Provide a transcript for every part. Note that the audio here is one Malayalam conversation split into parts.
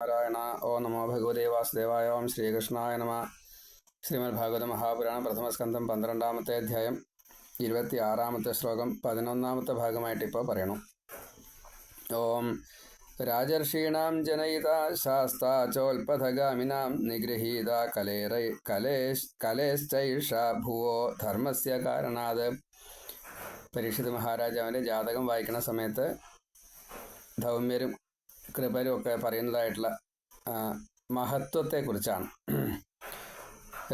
നാരായണ ഓ നമോ ഭഗവതേ വാസുദേവായ ഓം ശ്രീകൃഷ്ണായ നമ. ശ്രീമദ് ഭാഗവത മഹാപുരാണം പ്രഥമസ്കന്ധം പന്ത്രണ്ടാമത്തെ അധ്യായം ഇരുപത്തി ആറാമത്തെ ശ്ലോകം പതിനൊന്നാമത്തെ ഭാഗമായിട്ട് ഇപ്പോൾ പറയണം. ഓം രാജർഷീണാം ജനയിത ശാസ്ത ചോൽപഥഗാമിനാം നിഗൃഹീത കലേര കലേശ് കലേശ്ചൈഷ ഭുവോ ധർമ്മസ്യ കാരണാത്. പരീക്ഷിത് മഹാരാജാവിന്റെ ജാതകം വായിക്കുന്ന സമയത്ത് ധൗമ്യരും കൃപരും ഒക്കെ പറയുന്നതായിട്ടുള്ള മഹത്വത്തെക്കുറിച്ചാണ്.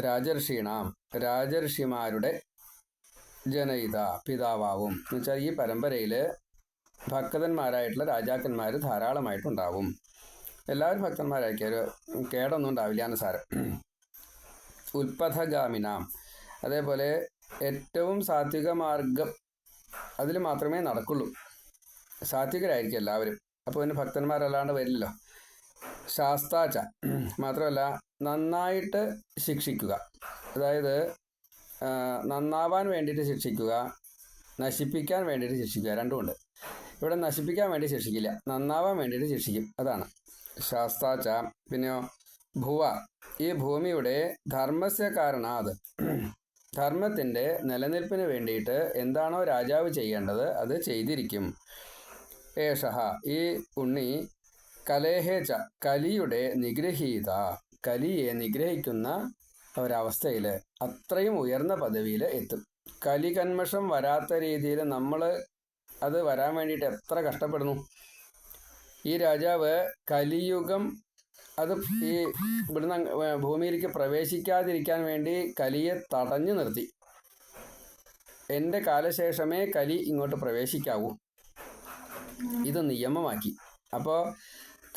രാജർഷീണാം രാജർഷിമാരുടെ ജനയിത പിതാവാവും. എന്ന് വെച്ചാൽ ഈ പരമ്പരയിൽ ഭക്തന്മാരായിട്ടുള്ള രാജാക്കന്മാർ ധാരാളമായിട്ടുണ്ടാവും. എല്ലാവരും ഭക്തന്മാരായിരിക്കും ഒരു കേടൊന്നും ഉണ്ടാവില്ല എന്ന് സാരം. ഉൽപഥഗാമിനാം അതേപോലെ ഏറ്റവും സാത്വിക മാർഗം അതിൽ മാത്രമേ നടക്കുള്ളൂ. സാത്വികരായിരിക്കും എല്ലാവരും. അപ്പോൾ പിന്നെ ഭക്തന്മാരല്ലാണ്ട് വരില്ലല്ലോ ശാസ്താച്ച മാത്രമല്ല നന്നായിട്ട് ശിക്ഷിക്കുക. അതായത് നന്നാവാൻ വേണ്ടിയിട്ട് ശിക്ഷിക്കുക നശിപ്പിക്കാൻ വേണ്ടിയിട്ട് ശിക്ഷിക്കുക രണ്ടുമുണ്ട് ഇവിടെ നശിപ്പിക്കാൻ വേണ്ടി ശിക്ഷിക്കില്ല. നന്നാവാൻ വേണ്ടിയിട്ട് ശിക്ഷിക്കും. അതാണ്. ശാസ്താച്ച പിന്നെയോ ഭുവ. ഈ ഭൂമിയുടെ ധർമ്മസ്യ കാരണാത് ധർമ്മത്തിന്റെ നിലനിൽപ്പിന് വേണ്ടിയിട്ട് എന്താണോ രാജാവ് ചെയ്യേണ്ടത് അത് ചെയ്തിരിക്കും. ഏഷഹ ഈ ഉണ്ണി കലേഹേച്ച കലിയുടെ നിഗ്രഹീത കലിയെ നിഗ്രഹിക്കുന്ന ഒരവസ്ഥയിൽ അത്രയും ഉയർന്ന പദവിയിൽ എത്തും. കലി കന്മഷം വരാത്ത രീതിയിൽ നമ്മൾ അത് വരാൻ വേണ്ടിയിട്ട് എത്ര കഷ്ടപ്പെടുന്നു. ഈ രാജാവ് കലിയുഗം അത് ഈ ഇവിടുന്ന് ഭൂമിയിലേക്ക് പ്രവേശിക്കാതിരിക്കാൻ വേണ്ടി കലിയെ തടഞ്ഞു നിർത്തി. എന്റെ കാലശേഷമേ കലി ഇങ്ങോട്ട് പ്രവേശിക്കാവൂ. ഇത് നിയമമാക്കി. അപ്പോൾ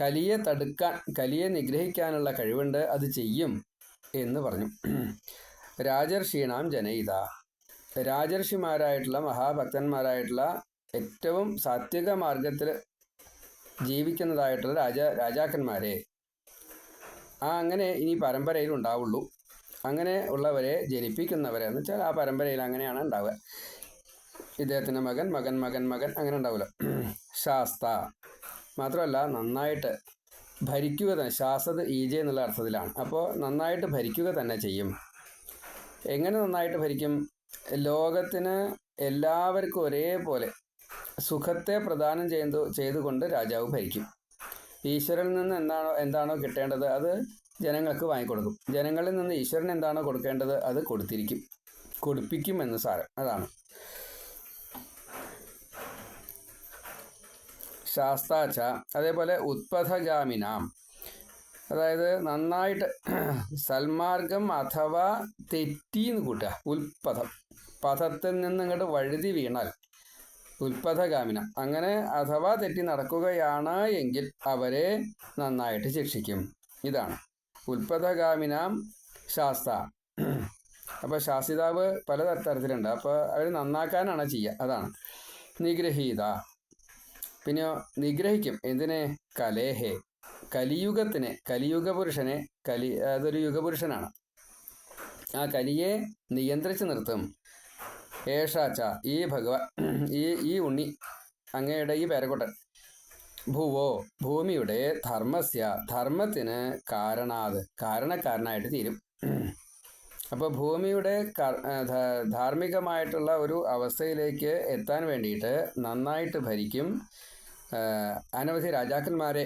കലിയെ തടുക്കാൻ കലിയെ നിഗ്രഹിക്കാനുള്ള കഴിവുണ്ട് അത് ചെയ്യും എന്ന് പറഞ്ഞു. രാജർഷീണാം ജനയിത. രാജർഷിമാരായിട്ടുള്ള മഹാഭക്തന്മാരായിട്ടുള്ള ഏറ്റവും സാത്വിക മാർഗത്തിൽ ജീവിക്കുന്നതായിട്ടുള്ള രാജ രാജാക്കന്മാരെ. ആ അങ്ങനെ ഇനി പരമ്പരയിൽ ഉണ്ടാവുള്ളൂ അങ്ങനെ ഉള്ളവരെ ജനിപ്പിക്കുന്നവരെ എന്ന് വെച്ചാൽ ആ പരമ്പരയിൽ അങ്ങനെയാണ് ഉണ്ടാവുക. ഇദ്ദേഹത്തിന്റെ മകൻ മകൻ മകൻ മകൻ അങ്ങനെ ഉണ്ടാവില്ല ശാസ്ത. മാത്രമല്ല നന്നായിട്ട് ഭരിക്കുക തന്നെ ശാസ്ത്രത് ഈജ എന്നുള്ള അർത്ഥത്തിലാണ്. അപ്പോൾ നന്നായിട്ട് ഭരിക്കുക തന്നെ ചെയ്യും. എങ്ങനെ നന്നായിട്ട് ഭരിക്കും? ലോകത്തിന് എല്ലാവർക്കും ഒരേപോലെ സുഖത്തെ പ്രദാനം ചെയ്തു ചെയ്തുകൊണ്ട് രാജാവ് ഭരിക്കും. ഈശ്വരനിൽ നിന്ന് എന്താണോ എന്താണോ കിട്ടേണ്ടത് അത് ജനങ്ങൾക്ക് വാങ്ങിക്കൊടുക്കും. ജനങ്ങളിൽ നിന്ന് ഈശ്വരൻ എന്താണോ കൊടുക്കേണ്ടത് അത് കൊടുത്തിരിക്കും. കൊടുപ്പിക്കും എന്ന് സാരം. അതാണ്. ശാസ്താച്ച അതേപോലെ ഉത്പഥഗാമിനാം. അതായത് നന്നായിട്ട് സൽമാർഗം അഥവാ തെറ്റി എന്ന് കൂട്ടുക ഉൽപഥം. പഥത്തിൽ നിന്ന് ഇങ്ങോട്ട് വഴുതി വീണാൽ ഉൽപഥഗാമിന. അങ്ങനെ അഥവാ തെറ്റി നടക്കുകയാണ് എങ്കിൽ അവരെ നന്നായിട്ട് ശിക്ഷിക്കും. ഇതാണ്. ഉൽപഥഗാമിനാം ശാസ്ത. അപ്പോൾ ശാസിതാവ് പല തരത്തിലുണ്ട്. അപ്പോൾ അവർ നന്നാക്കാനാണ് ചെയ്യുക. അതാണ്. നിഗ്രഹീത. പിന്നെയോ നിഗ്രഹിക്കും. എന്തിനെ? കലേഹെ. കലിയുഗത്തിനെ കലിയുഗ പുരുഷനെ കലി അതൊരു യുഗപുരുഷനാണ്. ആ കലിയെ നിയന്ത്രിച്ചു നിർത്തും. ഏഷാച്ച ഈ ഭഗവാൻ ഈ ഈ ഉണ്ണി അങ്ങയുടെ ഈ പേരക്കൊട്ടൻ ഭൂവോ ഭൂമിയുടെ ധർമ്മസ്യ ധർമ്മത്തിന് കാരണാത് കാരണക്കാരനായിട്ട് തീരും. അപ്പോൾ ഭൂമിയുടെ ധാർമ്മികമായിട്ടുള്ള ഒരു അവസ്ഥയിലേക്ക് എത്താൻ വേണ്ടിയിട്ട് നന്നായിട്ട് ഭരിക്കും അനവധി രാജാക്കന്മാരെ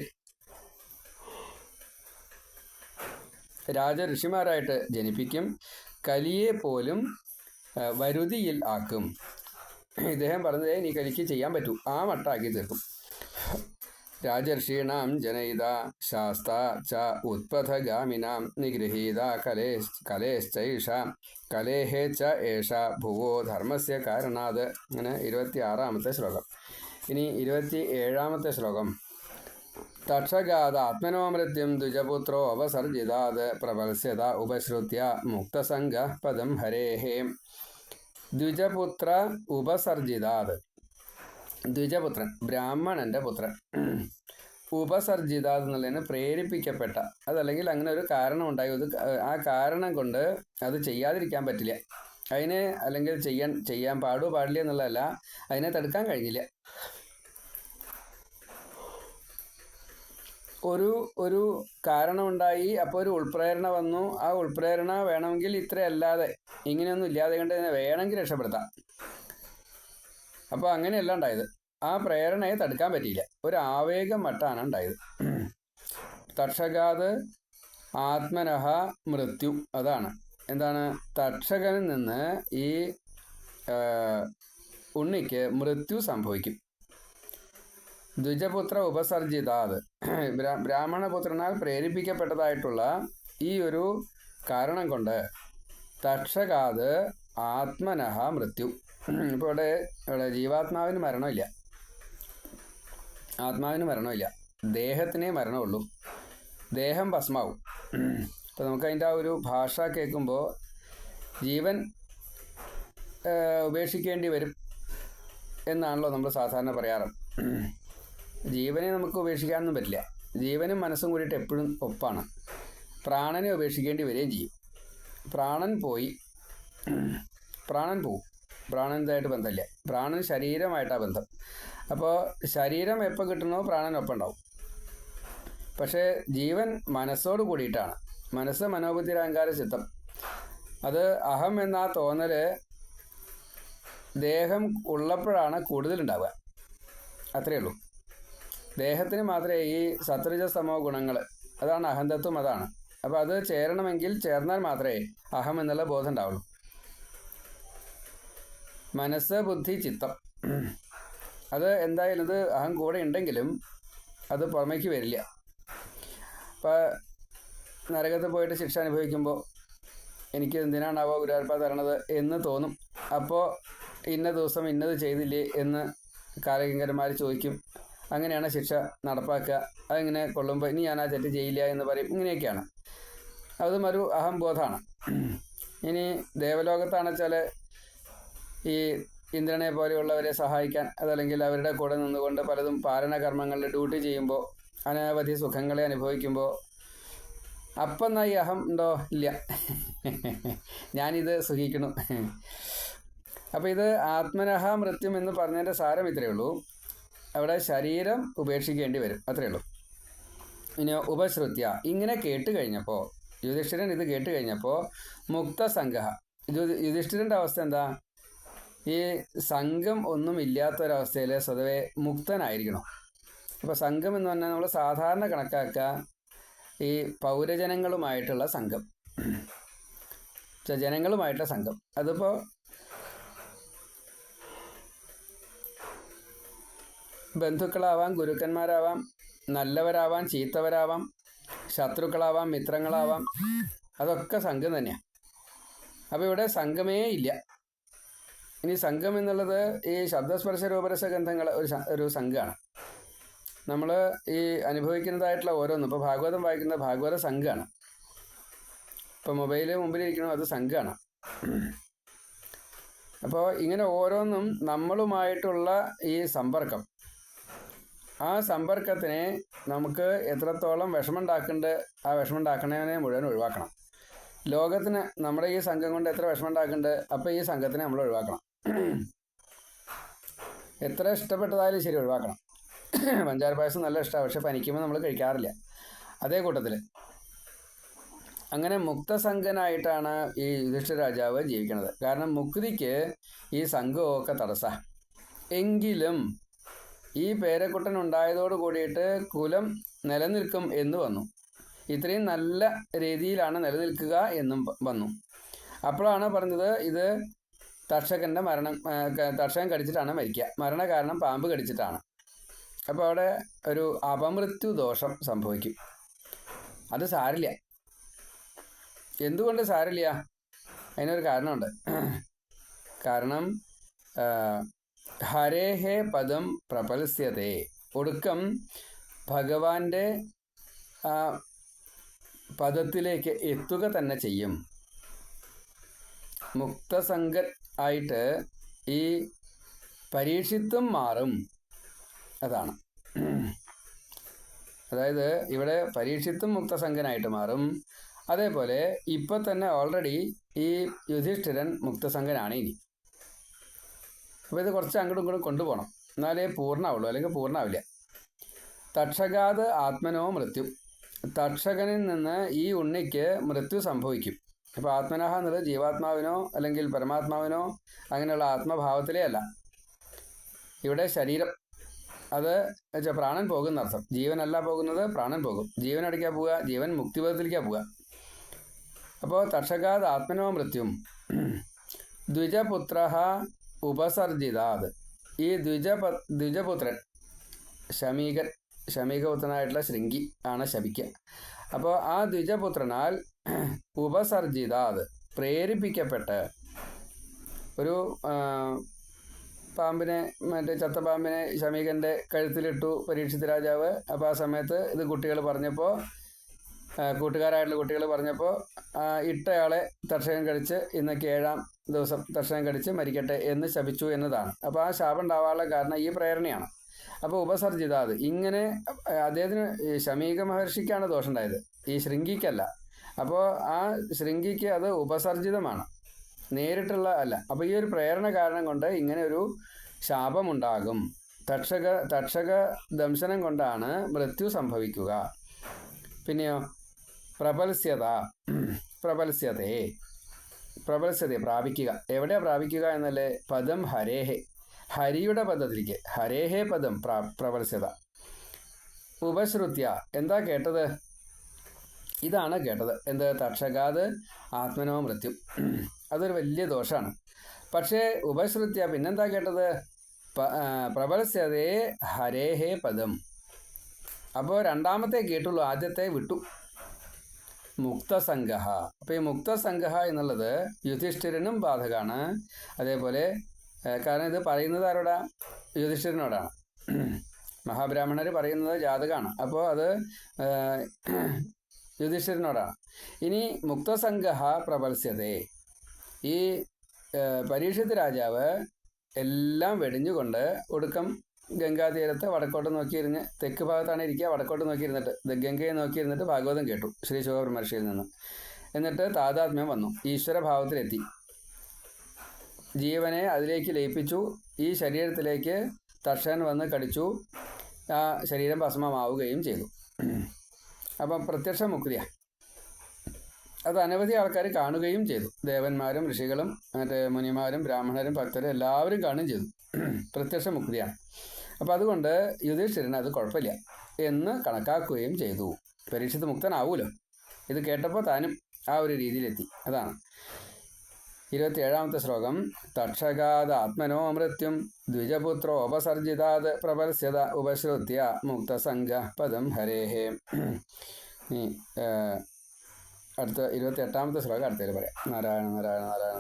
രാജ ഋഷിമാരായിട്ട് ജനിപ്പിക്കും. കലിയെ പോലും വരുതിയിൽ ആക്കും. ഇദ്ദേഹം പറഞ്ഞത് നീ കലിക്ക് ചെയ്യാൻ പറ്റൂ. ആ മട്ടാക്കി തീർക്കും. രാജർഷീണാം ജനയിത ശാസ്ത ച ഉത്പഥഗാമിനാം നിഗൃഹീത കലേ കലേശ്ചൈഷ കലേഹേ ച ഏഷ ഭുവോ ധർമ്മസ്യ കാരണാത്. അങ്ങനെ ഇരുപത്തി ആറാമത്തെ ശ്ലോകം. ഇനി ഇരുപത്തി ഏഴാമത്തെ ശ്ലോകം. തക്ഷഗാത ആത്മനോമൃത്യം ദ്വിജപുത്രോ അവസർജിതാത് പ്രവത്സ്യത ഉപശ്രുത്യ മുക്തസംഗ പദം ഹരേഹേ. ദ്വിജപുത്ര ഉപസർജിതാത്. ദ്വിജപുത്രൻ ബ്രാഹ്മണന്റെ പുത്രൻ. ഉപസർജിതാത് എന്നുള്ളതിന് പ്രേരിപ്പിക്കപ്പെട്ട അതല്ലെങ്കിൽ അങ്ങനെ ഒരു കാരണം ഉണ്ടായി. ആ കാരണം കൊണ്ട് അത് ചെയ്യാതിരിക്കാൻ പറ്റില്ല. അതിനെ അല്ലെങ്കിൽ ചെയ്യാൻ ചെയ്യാൻ പാടോ പാടില്ല എന്നുള്ളതല്ല അതിനെ തടുക്കാൻ കഴിഞ്ഞില്ല. ഒരു ഒരു കാരണമുണ്ടായി അപ്പോൾ ഒരു ഉൾപ്രേരണ വന്നു. ആ ഉൾപ്രേരണ വേണമെങ്കിൽ ഇത്രയല്ലാതെ ഇങ്ങനെയൊന്നും ഇല്ലാതെ കണ്ട് വേണമെങ്കിൽ രക്ഷപ്പെടുത്താം. അപ്പോൾ അങ്ങനെയല്ല ഉണ്ടായത്. ആ പ്രേരണയെ തടുക്കാൻ പറ്റിയില്ല. ഒരു ആവേഗം മട്ടാണ് ഉണ്ടായത്. തർഷകാത് ആത്മനഹ മൃത്യു അതാണ്. എന്താണ്? തക്ഷകനിൽ നിന്ന് ഈ ഉണ്ണിക്ക് മൃത്യു സംഭവിക്കും. ദ്വിജപുത്ര ഉപസർജിതാത്. ബ്രാ- ബ്രാഹ്മണപുത്രനാൽ പ്രേരിപ്പിക്കപ്പെട്ടതായിട്ടുള്ള ഈ ഒരു കാരണം കൊണ്ട് തക്ഷകാത് ആത്മനഹ മൃത്യു. ഇപ്പോൾ ഇവിടെ ഇവിടെ ജീവാത്മാവിന് മരണമില്ല. ആത്മാവിന് മരണമില്ല. ദേഹത്തിനേ മരണമുള്ളൂ. ദേഹം ഭസ്മാവും. അപ്പോൾ നമുക്ക് അതിന്റെ ആ ഒരു ഭാഷ കേൾക്കുമ്പോൾ ജീവൻ ഉപേക്ഷിക്കേണ്ടി വരും എന്നാണല്ലോ നമ്മൾ സാധാരണ പറയാറ്. ജീവനെ നമുക്ക് ഉപേക്ഷിക്കാനൊന്നും പറ്റില്ല. ജീവനും മനസ്സും കൂടിയിട്ട് എപ്പോഴും ഒപ്പാണ്. പ്രാണനെ ഉപേക്ഷിക്കേണ്ടി വരികയും ചെയ്യും. പ്രാണൻ പോയി പ്രാണൻ പോവും. പ്രാണൻ ഇതായിട്ട് ബന്ധമില്ല. പ്രാണൻ ശരീരമായിട്ടാണ് ബന്ധം. അപ്പോൾ ശരീരം എപ്പോൾ കിട്ടണോ പ്രാണൻ ഒപ്പം ഉണ്ടാവും. പക്ഷേ ജീവൻ മനസ്സോട് കൂടിയിട്ടാണ്. മനസ്സ് മനോബുദ്ധി അഹങ്കാര ചിത്തം. അത് അഹം എന്ന ആ തോന്നൽ ദേഹം ഉള്ളപ്പോഴാണ് കൂടുതലുണ്ടാവുക. അത്രയേ ഉള്ളൂ. ദേഹത്തിന് മാത്രമേ ഈ സത്വരജസ്തമോ ഗുണങ്ങൾ അതാണ് അഹന്തത്വം അതാണ്. അപ്പോൾ അത് ചേരണമെങ്കിൽ ചേർന്നാൽ മാത്രമേ അഹം എന്നുള്ള ബോധം ഉണ്ടാവുള്ളൂ. മനസ്സ് ബുദ്ധി ചിത്തം. അത് എന്തായാലും അത് അഹം കൂടെ ഉണ്ടെങ്കിലും അത് പുറമേക്ക് വരില്ല. അപ്പോൾ നരകത്തിൽ പോയിട്ട് ശിക്ഷ അനുഭവിക്കുമ്പോൾ എനിക്ക് എന്തിനാണാവോ ഗുരുവായൂരപ്പ തരണത് എന്ന് തോന്നും. അപ്പോൾ ഇന്ന ദിവസം ഇന്നത് ചെയ്തില്ലേ എന്ന് കാലകിങ്കരന്മാർ ചോദിക്കും. അങ്ങനെയാണ് ശിക്ഷ നടപ്പാക്കുക. അതിങ്ങനെ കൊള്ളുമ്പോൾ ഇനി ഞാൻ ആ തെറ്റ് ചെയ്യില്ല എന്ന് പറയും. ഇങ്ങനെയൊക്കെയാണ്. അതും ഒരു അഹംബോധമാണ് ഇനി ദേവലോകത്താണ് വെച്ചാൽ ഈ ഇന്ദ്രനെ പോലെയുള്ളവരെ സഹായിക്കാൻ അതല്ലെങ്കിൽ അവരുടെ കൂടെ നിന്നുകൊണ്ട് പലതും പാലനകർമ്മങ്ങളിൽ ഡ്യൂട്ടി ചെയ്യുമ്പോൾ അനവധി സുഖങ്ങളെ അനുഭവിക്കുമ്പോൾ അപ്പം എന്നാ ഈ അഹം ഉണ്ടോ? ഇല്ല. ഞാനിത് സുഖിക്കണം അപ്പോൾ ഇത് ആത്മനഹ മൃത്യം എന്ന് പറഞ്ഞതിന്റെ സാരം ഇത്രയേ ഉള്ളൂ. അവിടെ ശരീരം ഉപേക്ഷിക്കേണ്ടി വരും. അത്രയേ ഉള്ളൂ. പിന്നെ ഉപശ്രുത്യ. ഇങ്ങനെ കേട്ട് കഴിഞ്ഞപ്പോൾ യുധിഷ്ഠിരൻ ഇത് കേട്ട് കഴിഞ്ഞപ്പോൾ മുക്തസംഗഹ. യുധി- യുധിഷ്ഠിരന്റെ അവസ്ഥ എന്താ? ഈ സംഘം ഒന്നും ഇല്ലാത്തൊരവസ്ഥയിൽ സ്വതവേ മുക്തനായിരിക്കണം. അപ്പോൾ സംഘം എന്ന് പറഞ്ഞാൽ നമ്മൾ സാധാരണ കണക്കാക്കുക. ഈ പൗരജനങ്ങളുമായിട്ടുള്ള സംഘം. ജനങ്ങളുമായിട്ടുള്ള സംഘം. അതിപ്പോ ബന്ധുക്കളാവാം ഗുരുക്കന്മാരാവാം നല്ലവരാവാം ചീത്തവരാവാം ശത്രുക്കളാവാം മിത്രങ്ങളാവാം അതൊക്കെ സംഘം തന്നെയാണ് അപ്പോൾ ഇവിടെ സംഘമേ ഇല്ല. ഇനി സംഘം എന്നുള്ളത് ഈ ശബ്ദസ്പർശ രൂപരസ ഗന്ധങ്ങൾ ഒരു ഒരു സംഘമാണ് നമ്മൾ ഈ അനുഭവിക്കുന്നതായിട്ടുള്ള ഓരോന്നും. ഇപ്പോൾ ഭാഗവതം വായിക്കുന്ന ഭാഗവത സംഘമാണ് ഇപ്പോൾ മൊബൈൽ മുമ്പിലിരിക്കണം അത് സംഘമാണ് അപ്പോൾ ഇങ്ങനെ ഓരോന്നും നമ്മളുമായിട്ടുള്ള ഈ സമ്പർക്കം. ആ സമ്പർക്കത്തിനെ നമുക്ക് എത്രത്തോളം വിഷമമുണ്ടാക്കുന്നുണ്ട് ആ വിഷമമുണ്ടാക്കണതിനെ മുഴുവൻ ഒഴിവാക്കണം. ലോകത്തിന് നമ്മുടെ ഈ സംഘം കൊണ്ട് എത്ര വിഷമമുണ്ടാക്കുന്നുണ്ട് അപ്പോൾ ഈ സംഘത്തിനെ നമ്മൾ ഒഴിവാക്കണം. എത്ര ഇഷ്ടപ്പെട്ടതായാലും ശരി ഒഴിവാക്കണം. പഞ്ചാര പായസം നല്ല ഇഷ്ടമാണ് പക്ഷെ പനിക്കുമ്പോൾ നമ്മൾ കഴിക്കാറില്ല. അതേ കൂട്ടത്തിൽ അങ്ങനെ മുക്തസംഘനായിട്ടാണ് ഈ യുധിഷ്ഠിര രാജാവ് ജീവിക്കുന്നത്. കാരണം മുക്തിക്ക് ഈ സംഘമൊക്കെ തടസ്സ. എങ്കിലും ഈ പേരക്കുട്ടൻ ഉണ്ടായതോട് കൂടിയിട്ട് കുലം നിലനിൽക്കും എന്ന് വന്നു. ഇത്രയും നല്ല രീതിയിലാണ് നിലനിൽക്കുക എന്നും വന്നു. അപ്പോഴാണ് പറഞ്ഞത് ഇത് തക്ഷകന്റെ മരണം തർഷകൻ കടിച്ചിട്ടാണ് മരിക്കുക. മരണ കാരണം പാമ്പ് കടിച്ചിട്ടാണ്. അപ്പോൾ അവിടെ ഒരു അപമൃത്യു ദോഷം സംഭവിക്കും. അത് സാരില്ല എന്തുകൊണ്ട് സാരില്ല അതിനൊരു കാരണമുണ്ട്. കാരണം ഹരേഹേ പദം പ്രപൽസ്യതേ. ഒടുക്കം ഭഗവാന്റെ പദത്തിലേക്ക് എത്തുക തന്നെ ചെയ്യും. മുക്തസംഗ ആയിട്ട് ഈ പരീക്ഷിത്തും മാറും. അതാണ്. അതായത് ഇവിടെ പരീക്ഷിത്തും മുക്തസംഘനായിട്ട് മാറും. അതേപോലെ ഇപ്പം തന്നെ ഓൾറെഡി ഈ യുധിഷ്ഠിരൻ മുക്തസംഘനാണ് ഇനി. അപ്പോൾ ഇത് കുറച്ച് അങ്ങോട്ടും ഇങ്ങോട്ടും കൊണ്ടുപോകണം. എന്നാലേ പൂർണമാവുള്ളൂ അല്ലെങ്കിൽ പൂർണമാവില്ല തക്ഷകാത് ആത്മനോ മൃത്യു. തക്ഷകനിൽ നിന്ന് ഈ ഉണ്ണിക്ക് മൃത്യു സംഭവിക്കും. അപ്പോൾ ആത്മനഹ എന്നുള്ളത് ജീവാത്മാവിനോ അല്ലെങ്കിൽ പരമാത്മാവിനോ അങ്ങനെയുള്ള ആത്മഭാവത്തിലേ അല്ല. ഇവിടെ ശരീരം അത് പ്രാണൻ പോകുന്ന അർത്ഥം. ജീവനല്ല പോകുന്നത് പ്രാണൻ പോകും. ജീവൻ അടിക്കാൻ പോവുക ജീവൻ മുക്തിപഥത്തിലേക്കാണ് പോവുക. അപ്പോൾ തക്ഷകാത് ആത്മനോ മൃത്യും. ദ്വിജപുത്ര ഉപസർജിതാത്. ഈ ദ്വിജ ദ്വിജപുത്രൻ ശമീകൻ ശമീകപുത്രനായിട്ടുള്ള ശൃംഗി ആണ് ശപിക്കുക അപ്പോൾ ആ ദ്വിജപുത്രനാൽ ഉപസർജിതാത് പ്രേരിപ്പിക്കപ്പെട്ട് ഒരു പാമ്പിനെ മറ്റേ ചത്ത പാമ്പിനെ ശമീകന്റെ കഴുത്തിലിട്ടു പരീക്ഷിത് രാജാവ്. അപ്പോൾ ആ സമയത്ത് ഇത് കുട്ടികൾ പറഞ്ഞപ്പോൾ കൂട്ടുകാരായിട്ടുള്ള കുട്ടികൾ പറഞ്ഞപ്പോൾ ഇട്ടയാളെ തർഷകൻ കഴിച്ച് ഇന്നൊക്കെ ഏഴാം ദിവസം തർഷകൻ കഴിച്ച് മരിക്കട്ടെ എന്ന് ശപിച്ചു എന്നതാണ്. അപ്പോൾ ആ ശാപം ഉണ്ടാവാനുള്ള കാരണം ഈ പ്രേരണയാണ്. അപ്പോൾ ഉപസർജിതാത് ഇങ്ങനെ അദ്ദേഹത്തിന് ശമീക മഹർഷിക്കാണ് ദോഷം ഉണ്ടായത്. ഈ ശൃംഗിക്കല്ല. അപ്പോൾ ആ ശൃംഗിക്ക് അത് ഉപസർജിതമാണ്. നേരിട്ടുള്ള അല്ല അപ്പോൾ ഈ ഒരു പ്രേരണ കാരണം കൊണ്ട് ഇങ്ങനെ ഒരു ശാപമുണ്ടാകും. തക്ഷക തക്ഷക ദംശനം കൊണ്ടാണ് മൃത്യു സംഭവിക്കുക. പിന്നെയോ? പ്രബൽസ്യത പ്രബലസ്യതയെ പ്രബലസ്യതയെ പ്രാപിക്കുക. എവിടെയാ പ്രാപിക്കുക എന്നല്ലേ? പദം ഹരേഹെ. ഹരിയുടെ പദത്തിലേക്ക്. ഹരേഹേ പദം പ്രാ പ്രബലസ്യത. ഉപശ്രുത്യ. എന്താ കേട്ടത്? ഇതാണ് കേട്ടത്. എന്ത്? തക്ഷകാത് ആത്മനോ മൃത്യു. അതൊരു വലിയ ദോഷമാണ് പക്ഷേ ഉപശ്രുത്യ പിന്നെന്താ കേട്ടത് പ്രബലസ്യതേ ഹരേഹേ പദം. അപ്പോൾ രണ്ടാമത്തെ കേട്ടുള്ളൂ ആദ്യത്തെ വിട്ടു. മുക്തസംഘ അപ്പോൾ ഈ മുക്തസംഘ എന്നുള്ളത് യുധിഷ്ഠിരനും ബാധകമാണ് അതേപോലെ കാരണം ഇത് പറയുന്നത് ആരോടാ? യുധിഷ്ഠിരനോടാണ്. മഹാബ്രാഹ്മണർ പറയുന്നത് ജാതകമാണ് അപ്പോൾ അത് യുധിഷ്ഠിരനോടാണ്. ഇനി മുക്തസംഘ പ്രബൽസ്യതേ ഈ പരീക്ഷത്ത് രാജാവ് എല്ലാം വെടിഞ്ഞുകൊണ്ട് ഒടുക്കം ഗംഗാതീരത്ത് വടക്കോട്ട് നോക്കിയിരുന്ന് തെക്ക് ഭാഗത്താണ് ഇരിക്കുക വടക്കോട്ട് നോക്കിയിരുന്നിട്ട് ഗംഗയെ നോക്കിയിരുന്നിട്ട് ഭാഗവതം കേട്ടു ശ്രീ ശിവബ്രഹ്മർഷിയിൽ നിന്ന്. എന്നിട്ട് താതാത്മ്യം വന്നു ഈശ്വരഭാവത്തിലെത്തി ജീവനെ അതിലേക്ക് ലയിപ്പിച്ചു ഈ ശരീരത്തിലേക്ക് തർഷൻ വന്ന് കടിച്ചു ആ ശരീരം ഭസ്മമാവുകയും ചെയ്തു. അപ്പം പ്രത്യക്ഷ മുക്തിയാണ് അത് അനവധി ആൾക്കാർ കാണുകയും ചെയ്തു. ദേവന്മാരും ഋഷികളും മറ്റേ മുനിമാരും ബ്രാഹ്മണരും ഭക്തരും എല്ലാവരും കാണുകയും ചെയ്തു. പ്രത്യക്ഷ മുക്തിയാണ്. അപ്പം അതുകൊണ്ട് യുധിഷ്ഠിരന് അത് കുഴപ്പമില്ല എന്ന് കണക്കാക്കുകയും ചെയ്തു. പരീക്ഷിത് മുക്തനാവൂലോ? ഇത് കേട്ടപ്പോൾ താനും ആ ഒരു രീതിയിലെത്തി. അതാണ്. ഇരുപത്തിയേഴാമത്തെ ശ്ലോകം. തക്ഷകാത് ആത്മനോ മൃത്യും ദ്വിജപുത്രോപസർജിതാത് പ്രപരസ്യത ഉപശ്രുത്യ മുക്തസംഘ പദം ഹരേഹേ. അടുത്ത ഇരുപത്തി എട്ടാമത്തെ ശ്ലോകം അടുത്തതിൽ പറയാം. നാരായണ നാരായണ നാരായണ